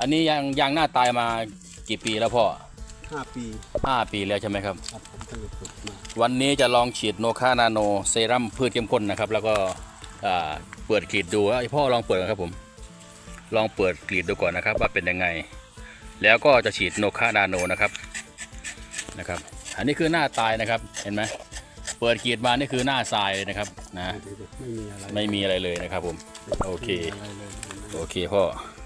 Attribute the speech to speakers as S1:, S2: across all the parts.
S1: อันนี้ยางยางหน้าตายมากี่ปีแล้วพ่อ
S2: ห้าปี
S1: ห้าปีแล้วใช่ไหมครับ
S2: ครับผมตั้งแต่ฝึกมา
S1: วันนี้จะลองฉีดโนคานาโนเซรั่มพืชเข้มข้นนะครับ แล้วก็อ่าเปิดกรีดดูไอ้พ่อลองเปิดก่อนครับผม ลองเปิดกรีดดูก่อนนะครับ ว่าเป็นยังไง แล้วก็จะฉีดโนคานาโนนะครับนะครับ อันนี้คือหน้าตายนะครับเห็นไหมเปิดกรีดมานี่คือหน้าทรายเลยนะครับนะ
S2: ไม่มีอะไร
S1: ไม่มีอะไรเลยนะครับผมโอเค
S2: ไม่มีอะไรเลยเห็นไหม
S1: โอเคพ่ออ่า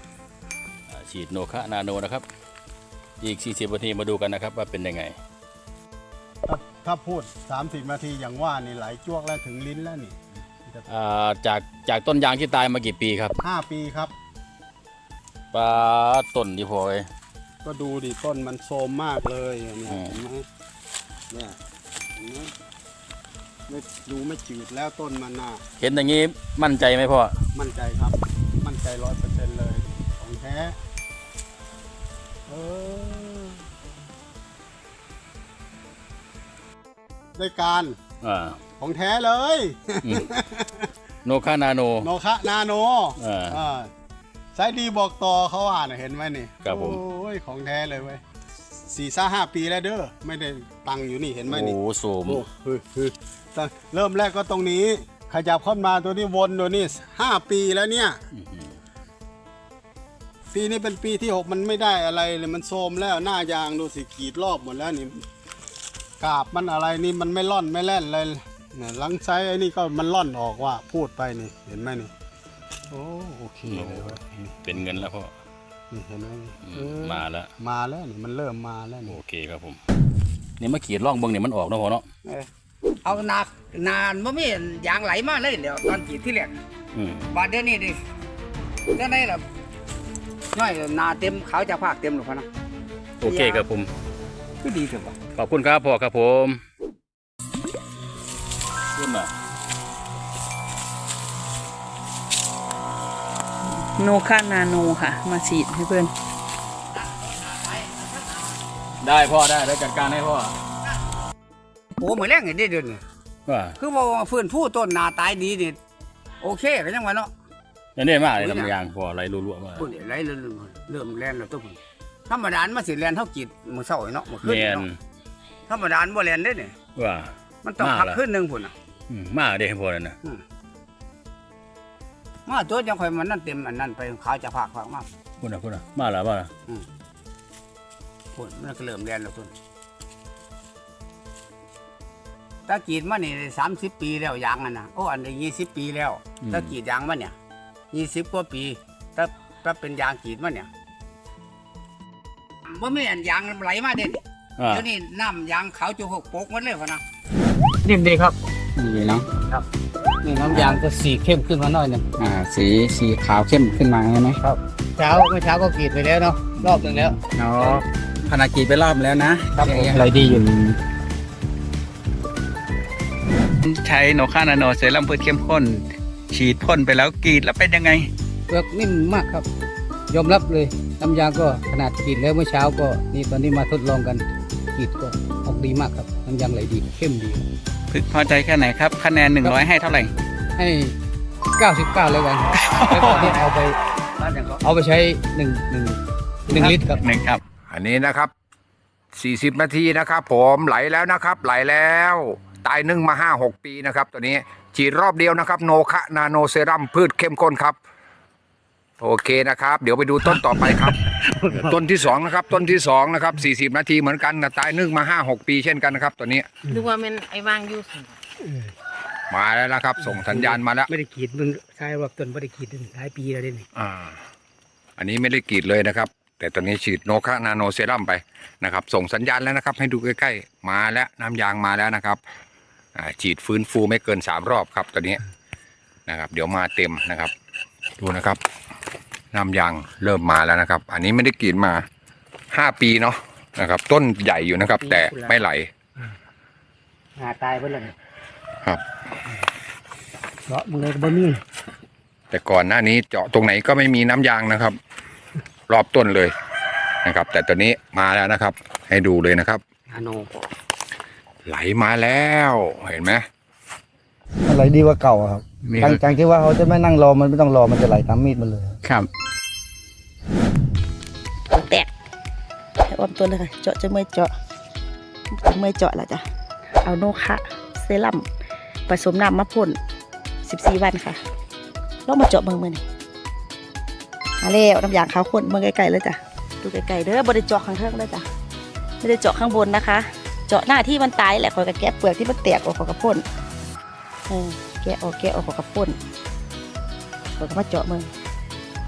S1: ฉีดโนคานาโนนะครับ อีก 40นาทีมาดูกันนะครับว่าเป็นยังไง
S2: ถ้าถ้าพูด 30 นาทีอย่างว่านี่ไหลจ้วกแล้วถึงลิ้นแล้วนี่
S1: อ่าจากจากต้นยางที่ตายมากี่ปีครับ
S2: ห้าปีครับ
S1: ปลาต้นที่พอไว้
S2: ก็ดูดิต้นมันโทรมมากเลยเนี่ย
S1: อืม
S2: เห็นไหมเนี่ยเห็นไหมไม่ดูไม่จืดแล้วต้นมันน่ะ
S1: เห็นอย่างนี้มั่นใจไหมพ่อ
S2: มั่นใจครับ มั่นใจร้อยเปอร์เซ็นต์เลย ของแท้ เออได้การ
S1: อ่า
S2: ของแท้เลย
S1: อืมโนคานาโน
S2: โนคะนาโน
S1: อ่า
S2: อ่าใช้ดีบอกต่อเขาอ่านเห็นไหมนี่
S1: ครับผม
S2: โอ้ยของแท้เลยเว้ยสี่ซ่าห้าปีแล้วเด้อไม่ได้ตังค์อยู่นี่เห็นไหม
S1: โอ้
S2: นี่
S1: โหสูม
S2: โอ้เฮ้ยเฮ้ยตั้งเริ่มแรกก็ตรงนี้ ขยับเข้ามาตัวนี้วนตัวนี้ห้าปีแล้วเนี่ย ปีนี้เป็นปีที่หกมันไม่ได้อะไรเลยมันโทรมแล้วหน้ายางดูสิกรีดรอบหมดแล้วนี่กาบมันอะไรนี่มันไม่ร่อนไม่แล่นเลยเนี่ยหลังไซส์ไอ้นี่ก็มันร่อนออกว่าพูดไปนี่เห็นไหมนี่โอ้โอเคเลยเว้ยนี่
S1: เป็นเงินแล้วพ่อ
S2: นี่เห็นไหม
S1: อืม
S2: เออ
S1: มาแล้ว
S2: มาแล้วนี่มันเริ่มมาแล้ว
S1: โอ
S2: นี่
S1: เคครับผมนี่มาขีดล่องเบิ้งเนี่ยมันออกเนาะพ่อเนาะ
S2: เออ
S3: เอานานนานบ่มียางไหลมาเลยแล้วตอนกรีดที่แรก
S1: อืม
S3: บาดเดี๋ยวนี้ดิจังได๋ล่ะ ย่อยหนาเต็มขาวจะภาคเต็มหรอกพะนะ
S1: โอเคครับผม
S3: คือดีเถอะว่ะ
S1: ขอบคุณครับพ่อครับผมขึ้นมา
S4: โนคานาโนค่ะ มาฉีดให้เพื่อน
S1: ได้พ่อได้ได้จัดการให้พ่อ
S3: โอ้มื้อแรงนี่ได้เดือนนี่
S1: ว่า
S3: คือบ่ว่าฟื้นฟูต้นหนาตายดีนี่โอเคก็ยังว่าเนาะ
S1: อันนี้มากเลยน้ำยางพ่อไหลรัวๆมาก
S3: พุ่นนี่ไหลเริ่มเริ่มแล่นแล้วตัวพุ่นธรรมดามันสิแล่นเท่ากรีดมื้อเช้าเนาะมื้อคืน
S1: เนียน
S3: เนาะธรรมดาบ่แล่นเด้นี่
S1: ว่า
S3: มันต้อง
S1: มา
S3: พัก
S1: ล่ะ
S3: คืนหนึงพุ่นน่ะ
S1: อืมมาเด้ให้พ่อนั่นนะ
S3: มาตัวจังค่อยมันนั่นเต็มอันนั้นไปขาวจะภาคภาคมา
S1: พูดนะพูดนะมาแล้วมาแล้ว
S3: พุ่นมันก็เริ่มแล่นแล้วพุ่นตะกรีดมานี่สามสิบปีแล้วยางอันนะโอ้อันนี้ยี่สิบปีแล้วตะกรีดยางมาเนี่ย ยี่สิบกว่าปีถ้าถ้าเป็นยางกรีดมาเนี่ยว่าไม่อันยางไหลมาเด่น
S1: อ่า
S3: เดี๋ยวนี้น้ำยางขาวจุกโปกหมันเลยพะนะ
S5: นิ่มดีครับ
S3: นี่นะนี่น้ำยางก็สีเข้มขึ้นมาหน่อยหนึง
S5: อ่าสีสีขาวเข้มขึ้นมาใช่ไหมครับ
S3: เช้าเมื่อเช้าก็กรีดไปแล้วเนาะรอบหนึ่งแล้ว
S5: เนาะขนาดกี่ไปรอบแล้วนะครับ
S3: ผม
S5: อะไรดีอยู่ใช้โนคานาโนเซรั่มพืชเข้มข้น ฉีดพ่นไปแล้วกรีดแล้วเป็นยังไง
S6: เปลือกนิ่มมากครับ ยอมรับเลยน้ำยางก็ขนาดกรีดแล้วเมื่อเช้าก็นี่ตอนนี้มาทดลองกันกรีดก็ออกดีมากครับน้ำยางไหลดีเข้มดี
S5: พึกพอใจแค่ไหนครับ คะแนน 100 ให้เท่าไหร่
S6: ให้ 99เลยกันแล้วตอนนี้เอาไปเอาไปใช้หนึ่งหนึ่งหนึ่งลิตรครับ
S5: หนึ่งครับ
S7: อันนี้นะครับ 40 นาทีนะครับ ผมไหลแล้วนะครับ ไหลแล้ว ตายนึ่งมา 5 6 ปีนะครับตัวนี้ ฉีดรอบเดียวนะครับ โนคะนาโนเซรั่มพืชเข้มข้นครับ โอเคนะครับ เดี๋ยวไปดูต้นต่อไปครับ ต้นที่สองนะครับต้นที่สองนะครับ40นาทีเหมือนกันนะตายนึ่งมา5 6ปีเช่นกันนะครับตัวนี้
S4: ดูว่ามันไอ้วางอยู่สิ
S7: มาแล้วนะครับ ส่งสัญญาณมาแล้ว
S6: ไม่ได้กรีดมึงใช้รอบต้นไม่ได้กรีดหลายปีแล้วเด่น
S7: อ่า อันนี้ไม่ได้กรีดเลยนะครับ แต่ตอนนี้ฉีดโนคะนาโนเซรั่มไปนะครับ ส่งสัญญาณแล้วนะครับ ให้ดูใกล้ๆมาแล้วน้ำยางมาแล้วนะครับอ่า ฉีดฟื้นฟูไม่เกินสามรอบครับตอนนี้นะครับ เดี๋ยวมาเต็มนะครับ ดูนะครับน้ำยางเริ่มมาแล้วนะครับ อันนี้ไม่ได้กรีดมาห้าปีเนาะนะครับ ต้นใหญ่อยู่นะครับ แต่ไม่ไหล
S6: หาตายไปเลย
S7: ครับ
S6: เพราะมึงเลยก็บ่มี
S7: แต่ก่อนหน้านี้เจาะตรงไหนก็ไม่มีน้ำยางนะครับ รอบต้นเลยนะครับ แต่ตอนนี้มาแล้วนะครับ ให้ดูเลยนะครับ
S6: นาโน
S7: ไหลมาแล้วเห็นไหม
S8: มันไหลดีกว่าเก่าอะครับ
S5: มี
S8: ตั้งใจที่ว่าเขาจะไม่นั่งรอมันไม่ต้องรอมันจะไหลตามมีดมันเลย
S5: ครับ
S9: ให้อ้อมตัวเลยค่ะ เจาะจะเมื่อยเจาะจะเมื่อยเจาะแล้วจ้ะ เอาโนคะเซรั่มผสมน้ำมะพ่น14 วันค่ะลองมาเจาะเมืองมือนี่มาแล้วน้ำยางขาวข้นเมืองไกลๆเลยจ้ะ ดูไกลๆเด้อบริเจาะข้างเทิงเลยจ้ะ ไม่ได้เจาะข้างบนนะคะเจาะหน้าที่มันตายแหละคอยกับแกะเปลือกที่มันแตกออกของกระพ่นเออแกะออกแกะออกของกระพ่นคอยก็มาเจาะเมือง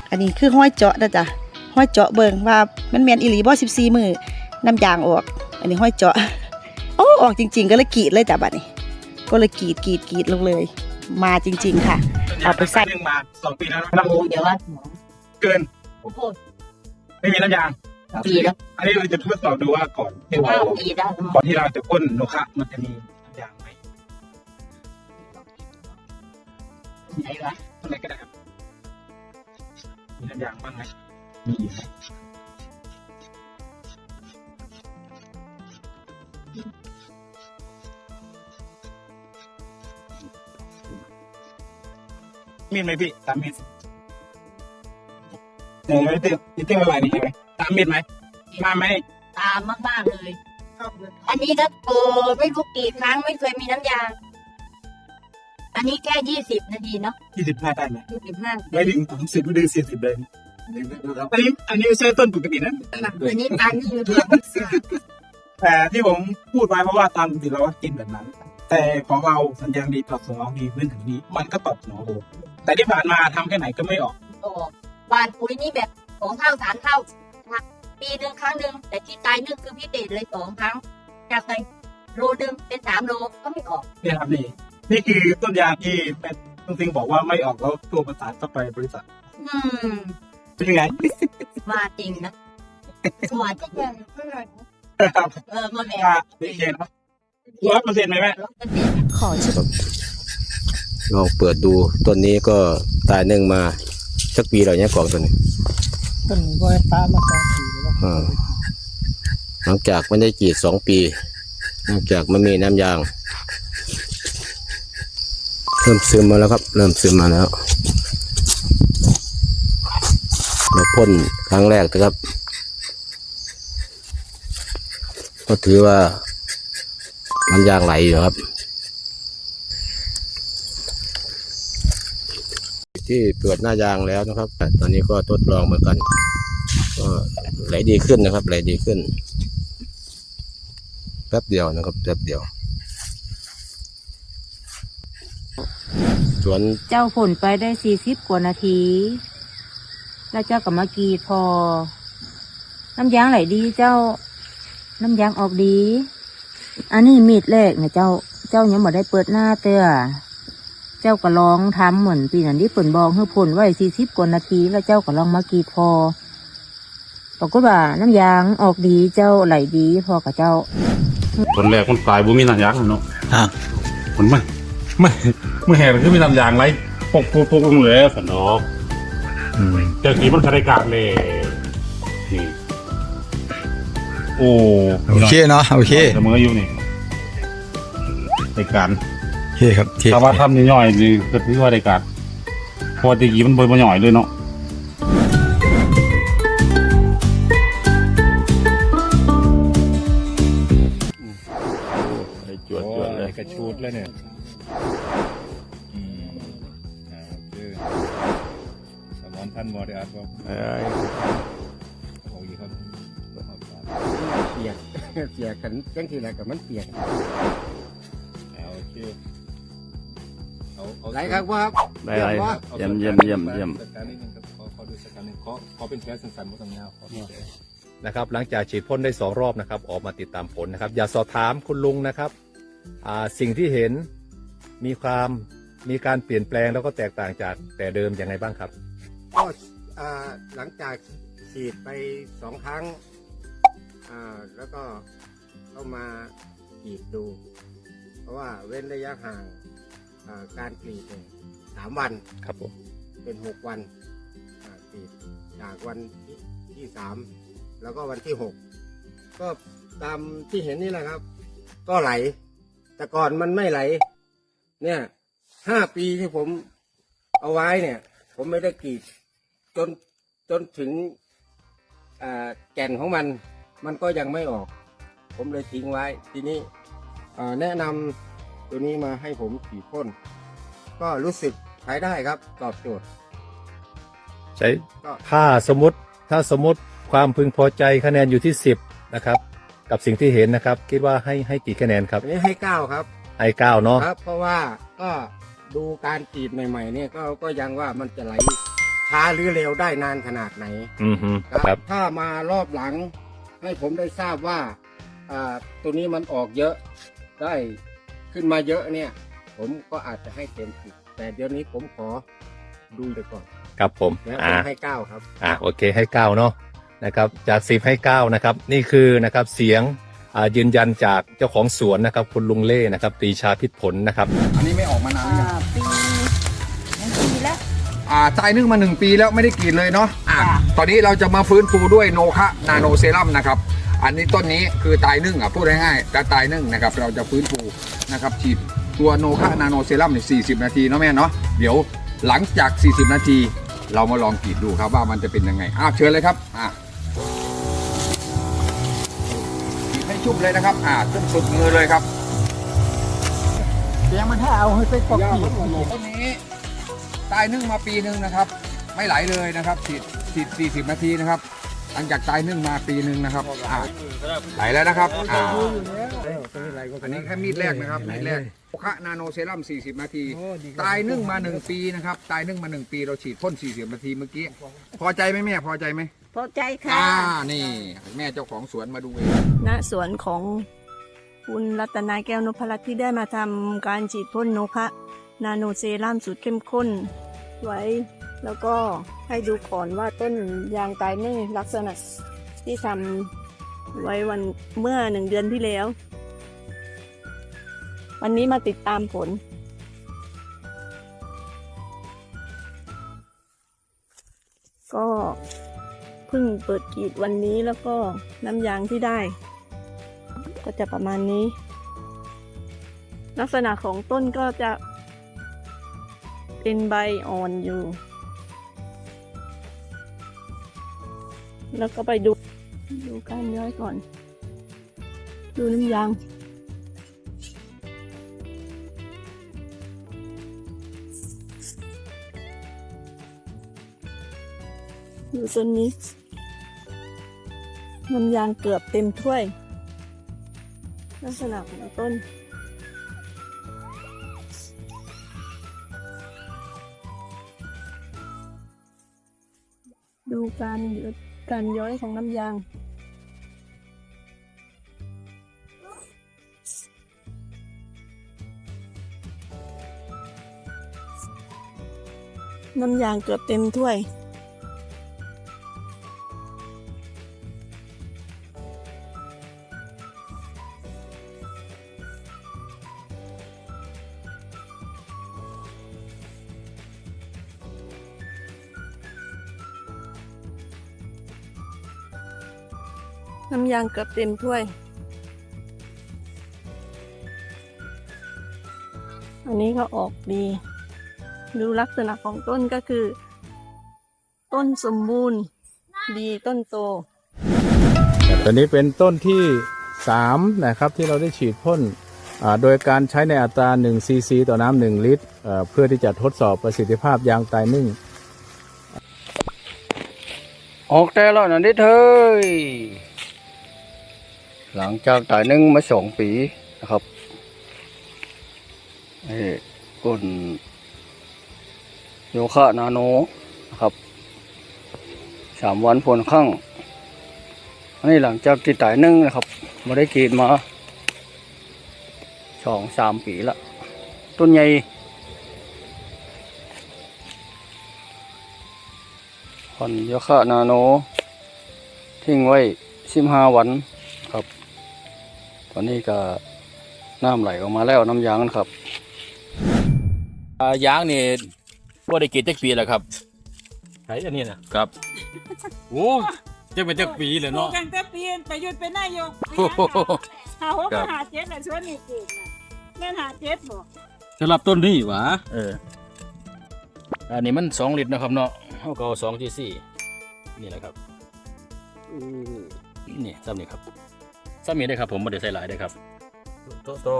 S9: อันนี้คือห้อยเจาะนะจ๊ะห้อยเจาะเบิงว่ามันแมนอีหลีบ่สิบสี่มือน้ำยางออก อันนี้ห้อยเจาะโอ้ออกจริง ๆ ก็เลยกรีดเลยจ้ะบัดนี้ ก็เลยกรีดกรีดกรีดลงเลย มาจริง ๆ ค่ะ เอาไปใส่
S5: ยังมาสองปีแล้วนะ
S9: เดี๋ยวว่า
S5: เกิน
S9: โอ้โห
S5: ไม่มีน้ำยาง
S9: ปีแล้ว
S5: อันนี้เราจะทดสอบดูว่าก่อนที่เรา
S9: ปีแล้ว
S5: ก่อนที่เราจะพ่นโนคะมันจะมีน้ำยางไหม
S9: ไหนวะ
S5: ต้นไหนก็ได้ครับมีน้ำยางบ้างไหมมีอยู่ไหมมีดไหมพี่ตามมีดเออไม่เต็มไม่เต็มอะไรนี่ใช่ไหมตามมีดไหมมาไหม
S9: ตามมากๆเลย อันนี้ก็เออไม่รู้กี่ครั้งไม่เคยมีน้ำยางอันนี้แค่ยี่สิบนาทีเนาะ
S5: ยี่สิบห้าได้ไหม
S9: ยี่สิบห้า
S5: ไม่ถึงสามสิบไม่ถึงสี่สิบเลยอันนี้อันนี้ไม่ใช่ต้นปกตินะ
S9: อันนี้ตานี่เลย
S5: แต่ที่ผมพูดไว้เพราะว่าตามปกติเราก็กินแบบนั้น แต่ของเราสัญญาณดีตอบสนองดีเมื่อถึงนี้ มันก็ตอบสนองโอแต่ที่ผ่านมาทำแค่ไหนก็ไม่ออก
S9: ออกบานปุ๋ยนี่แบบสองเท่าสามเท่านะ ปีหนึ่งครั้งหนึ่งแต่ที่ตายนึ่งคือพิเศษเลยสองครั้งจากไปโลหนึ่งเป็นสามโลก็ไม่ออก
S5: เนี่ยครับนี่นี่คือต้นยางที่เป็นต้นซิงบอกว่าไม่ออกแล้วตัวประสานเข้าไปบริษัท
S9: อืม
S5: เป็นยังไง
S9: มาจริงนะมาจริงเลย
S5: ครับ
S9: เออมาแล้
S5: อ่าวโอเคเนอะร้อยเปอร์เซ็นต์ไหมแม่
S9: ขอชื่อ
S10: ลองเปิดดูต้นนี้ก็ตายหนึ่งมาสักปีแล้วเนี่ยกล่องตัวนี้
S6: ต้นก็ให้ป้ามาสองปีแล้ว
S10: อ่าหลังจากไม่ได้กรีดสองปีหลังจากไมันมีน้ำยาง เริ่มซึมมาแล้วครับ เริ่มซึมมาแล้วเราพ่นครั้งแรกนะครับ ก็ถือว่าน้ำยางไหลอยู่ครับ ที่เปิดหน้ายางแล้วนะครับ ตอนนี้ก็ทดลองเหมือนกันก็ ไหลดีขึ้นนะครับ ไหลดีขึ้น แป๊บเดียวนะครับแป๊บเดียว สวน
S11: เจ้าผลไปได้สี่สิบกว่านาที แล้วเจ้ากับมากีพอ น้ำยางไหลดีเจ้า น้ำยางออกดี อันนี้มีดแรกนะเจ้า เจ้ายังบ่ได้เปิดหน้าเตื้อเจ้าก็ลองทำเหมือนปีนั้นที่เปิ่นบอกให้ผลไว้สี่สิบกว่านาที แล้วเจ้าก็ลองมากีพอ ปรากฏว่าน้ำยางออกดีเจ้าไหลดีพอกับเจ้า
S12: คนแรกคนตายบ่มีน้ำยางเนาะ
S5: อ่า
S12: มันไม่ไม่ไม่แห่งคือมีน้ำยางไรปกปกปกลงเลยสันดอกเจ้ากีมันคาริกาเลยนี่โอ้
S8: โอเคเนาะโอเค
S12: เสมออยู่นี่รายการ
S8: โอเคครับโอเค
S12: ถ้าว่าทำย่อยๆนี่ก็ถือว่ารายการพอตะกี้มันบ่บ่ย่อยเลยเนาะ
S1: จวดจวดเลย
S12: กระชูดเลยเนี่ย
S5: สมอนท่านบริอาร์ตบอกอีกครับ
S6: เปียกเปียกกันจังทีไรกับมันเปียก
S5: โอเคเอาเอา
S6: ไรครับว่า
S1: ได้ไรเยี่ยมเยี่ยมเยี่ยมเยี่ยม
S5: สการนิดนึงครับขอขอดูสการนิดขอขอเป็นแค่สั้นๆไม่ต้องยาวขอเป็นแค่
S10: นะครับหลังจากฉีดพ่นได้สองรอบนะครับ ออกมาติดตามผลนะครับ อย่าสอบถามคุณลุงนะครับอ่า สิ่งที่เห็นมีความมีการเปลี่ยนแปลงแล้วก็แตกต่างจากแต่เดิมยังไงบ้างครับ
S6: ก็อ่าหลังจากฉีดไปสองครั้งอ่าแล้วก็เข้ามากรีดดู เพราะว่าเว้นระยะห่างอ่าการกรีดเนี่ยสามวัน
S10: ครับผม
S6: เป็นหกวันอ่ากรีดจากวันที่ที่สามแล้วก็วันที่หกก็ตามที่เห็นนี่แหละครับ ก็ไหล แต่ก่อนมันไม่ไหล เนี่ยห้าปีที่ผมเอาไว้เนี่ย ผมไม่ได้กรีด จนจนถึงอ่าแก่นของมันมันก็ยังไม่ออก ผมเลยทิ้งไว้ ทีนี้เอ่อแนะนำตัวนี้มาให้ผมฉีดพ่น ก็รู้สึกใช้ได้ครับ ตอบโจทย์
S10: ใช้
S6: ก็
S10: ถ้าสมมติถ้าสมมติความพึงพอใจคะแนนอยู่ที่10นะครับ กับสิ่งที่เห็นนะครับ คิดว่าให้ให้กี่คะแนนครับ
S6: อันนี้ให้เก้าครับ
S10: ให้เก้าเนาะ
S6: ครับ เพราะว่าก็ดูการฉีดใหม่ ๆ เนี่ยก็ก็ยังว่ามันจะไหลช้าหรือเร็วได้นานขนาดไหน
S10: อือฮึ
S6: ครับ
S10: ครับ
S6: ถ้ามารอบหลัง ให้ผมได้ทราบว่าอ่าตัวนี้มันออกเยอะได้ขึ้นมาเยอะเนี่ย ผมก็อาจจะให้เต็มสิบแต่เดี๋ยวนี้ผมขอดูไปก่อน
S10: ครับผม
S6: แล้วผ
S10: อ่า
S6: มให้เก้าครับ
S10: อ่าโอเคให้เก้าเนาะ นะครับจากสิบให้เก้านะครับ นี่คือนะครับเสียงอ่ายืนยันจากเจ้าของสวนนะครับ คุณลุงเล่นะครับปรีชาพิษผลนะครับ
S7: อันนี้ไม่ออกมานานหรือยัง
S9: ปียังปีแล้ว
S7: อ่าตายนึ่งมาหนึ่งปีแล้วไม่ได้กรีดเลยเนาะอ่าตอนนี้เราจะมาฟื้นฟูด้วยโนคะนาโนเซรั่มนะครับ อันนี้ต้นนี้คือตายนึ่งอะพูดง่ายๆแต่ตายนึ่งนะครับเราจะฟื้นฟูนะครับฉีดตัวโนคะนาโนเซรั่มเนี่ย40 นาทีเนาะแม่เนาะเดี๋ยวหลังจาก 40 นาที เรามาลองกรีดดูครับว่ามันจะเป็นยังไงอ้าวเชิญเลยครับอ่า ฉีดให้ชุ่มเลยนะครับ อ่าชุ่มสุดมือเลยครับ
S5: เสียงมันให้เอาให้ไปกด
S7: ยา
S5: ขี
S7: ข
S5: ด
S7: องหนูต้นนี้ตายนึ่งมาปีหนึ่งนะครับ ไม่ไหลเลยนะครับฉีดฉีด40นาทีนะครับ หลังจากตายนึ่งมาปีหนึ่งนะครับอ่าไหลแล้วนะครับอ่าอันนี้แค่มีดแรกนะครับมีดแรกโอคะนาโนเซรั่ม40 นาที ตายนึ่งมา 1 ปีนะครับ ตายนึ่งมา 1 ปีเราฉีดพ่น40 นาทีเมื่อกี้ พอใจไหมแม่พอใจไหม
S9: พอใจค่ะ
S7: อ่านี่ แม่เจ้าของสวนมาดูเอง
S4: ณสวนของคุณรัตนาแก้วนพรัตน์ที่ได้มาทำการฉีดพ่นนกคะนาโนเซรั่มสูตรเข้มข้น ไว้ แล้วก็ให้ดูก่อนว่าต้นยางตายนึ่งลักษณะที่ทำไว้วันเมื่อหนึ่งเดือนที่แล้ว วันนี้มาติดตามผล ก็เพิ่งเปิดกรีดวันนี้แล้วก็น้ำยางที่ได้ ก็จะประมาณนี้ ลักษณะของต้นก็จะ เป็นใบอ่อนอยู่ แล้วก็ไปดูดูการย้อยก่อน ดูน้ำยางดูต้นนี้ น้ำยางเกือบเต็มถ้วย ลักษณะของต้น ดูการการย้อยของน้ำยางน้ำยางเกือบเต็มถ้วย น้ำยางเกือบเต็มถ้วย อันนี้ก็ออกดี ดูลักษณะของต้นก็คือ ต้นสมบูรณ์ ดีต้นโต
S2: ตัวนี้เป็นต้นที่ 3 นะครับที่เราได้ฉีดพ่นอ่าโดยการใช้ในอัตรา1ซีซีต่อน้ำ1ลิตรเอ่อเพื่อที่จะทดสอบประสิทธิภาพยางตายนึ่ง
S3: ออกแต่แล้วนั่นดิเธย หลังจากตายนึ่งมาสองปีนะครับเอ้ก้นโยคะนาโนนะครับสามวันผลข้างอันนี้หลังจากที่ตายนึ่งนะครับมาได้กรีดมาสองสามปีละต้นใหญ่ผ่อนโยคะนาโน ทิ้งไว้สิบห้าวัน ตอนนี้ก็น้ำไหลออกมาแล้วน้ำยางนะครับ
S1: อ่ายางนี่ว่าได้กรีดจักปีแล้วครับ
S12: ใช้อันนี้นะครับโอ้จะเป็นจักปีเลย
S11: ปลู
S12: เนาะ
S11: กกันแต่ปีนไปหยุดเป็นนายก
S1: โอ้โห
S11: หาหก
S1: ครับ
S11: หาเจ็ดน่ะชวนนี่ปลูกน่ะแม่นหาเจ็ดบ่
S12: สำหรับต้นนี้หวะ
S1: เออ อันนี้มันสองลิตรนะครับเนาะเขาก็เอาสองที่สี่นี่แหละครับ นี่ซ้ำนี่ครับ ซ้ำนี้ได้ครับผมไม่ได้ใส่หลายได้ครับ
S12: ตัวตัว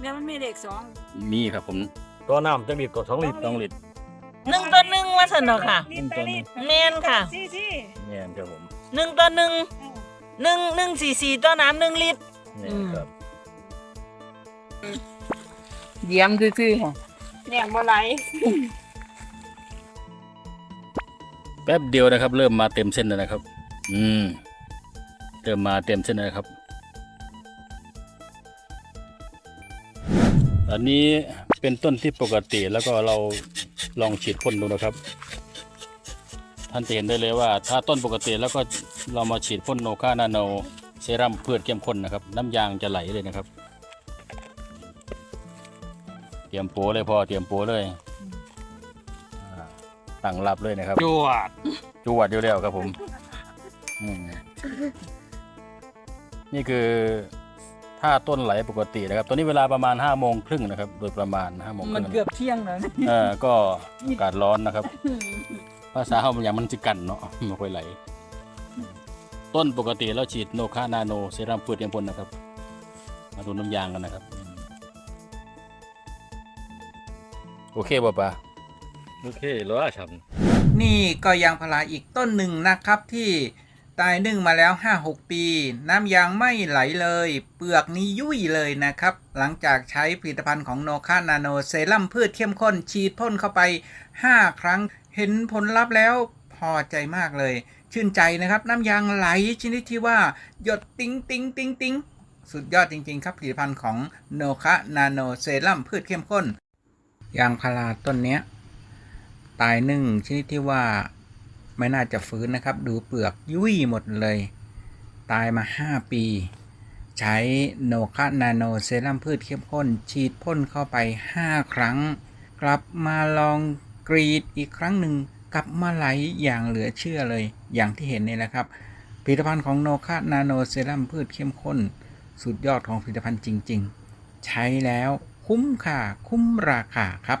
S11: เนี่ยมันมีเด็กสอง
S1: มีครับผม
S12: ตัวน้ำจังลิตรตัวสองลิตร
S1: ต้องลิด
S11: หนึ่งต่อหนึ่งว่าสนอค่ะ
S1: หนึ่งตัวหนึง
S11: แมนค่ะ
S1: เนี่ยครับผม
S11: หนึ่งต่อหนึ่งหนึ่งหนึ่งสี่สี่ต่อน้ำหนึ่งลิตร
S1: นี่ครับ
S11: เยี่ยมซื่อๆค่ะเนี่ยบ่ไหล
S1: แป๊บเดียวนะครับ เริ่มมาเต็มเส้นแล้วนะครับ อืมเริ่มมาเต็มเส้นแล้วนะครับ อันนี้เป็นต้นที่ปกติแล้วก็เราลองฉีดพ่นดูนะครับ ท่านจะเห็นได้เลยว่า ถ้าต้นปกติแล้วก็เรามาฉีดพ่นโนคานาโนเซรั่มพืชเข้มข้นนะครับ น้ำยางจะไหลเลยนะครับ เตรียมโปะเลยพอเตรียมโปะเลยอ่าตั้งรับเลยนะครับ
S12: จวด
S1: จวดเดียวแล้วครับผมอืมนี่คือ ถ้าต้นไหลปกตินะครับตัวนี้เวลาประมาณห้าโมงครึ่งนะครับ โดยประมาณห้าโมงค
S11: มัน
S1: รึ่ง
S11: เกือบเที่ยงแล้ว
S1: เออก็อากาศร้อนนะครับ ภาษาเขามันอย่างมันจะกันเนาะไม่ค่อยไหล ต้นปกติแล้วฉีดโนคานาโนเซรั่มพืชเทียมพลนะครับ มาดูน้ำยางกันนะครับ โอเคป่ะปะโอเคร้อยฉัน
S13: นี่ก็ยางพาราอีกต้นหนึ่งนะครับที่ ตายนึ่งมาแล้ว 5-6 ปี น้ำยางไม่ไหลเลย เปลือกนี้ยุ่ยเลยนะครับ หลังจากใช้ผลิตภัณฑ์ของโนคานาโนเซรั่มพืชเข้มข้นฉีดพ่นเข้าไป 5 ครั้ง เห็นผลลัพธ์แล้วพอใจมากเลย ชื่นใจนะครับน้ำยางไหลชนิดที่ว่า หยดติ้งติ้งติ้งติ้งสุดยอดจริง ๆ ครับผลิตภัณฑ์ของโนคานาโนเซรั่มพืชเข้มข้น ยางพาราต้นเนี้ย ตายหนึ่งชนิดที่ว่า ไม่น่าจะฟื้นนะครับ ดูเปลือกยุ่ยหมดเลย ตายมา 5 ปี ใช้โนคานาโนเซรั่มพืชเข้มข้น ฉีดพ่นเข้าไป 5 ครั้ง กลับมาลองกรีดอีกครั้งหนึ่งกลับมาไหลอย่างเหลือเชื่อเลย อย่างที่เห็นนี่แหละครับผลิตภัณฑ์ของโนคานาโนเซรั่มพืชเข้มข้น สุดยอดของผลิตภัณฑ์จริง ๆ ใช้แล้วคุ้มค่าคุ้มราคาครับ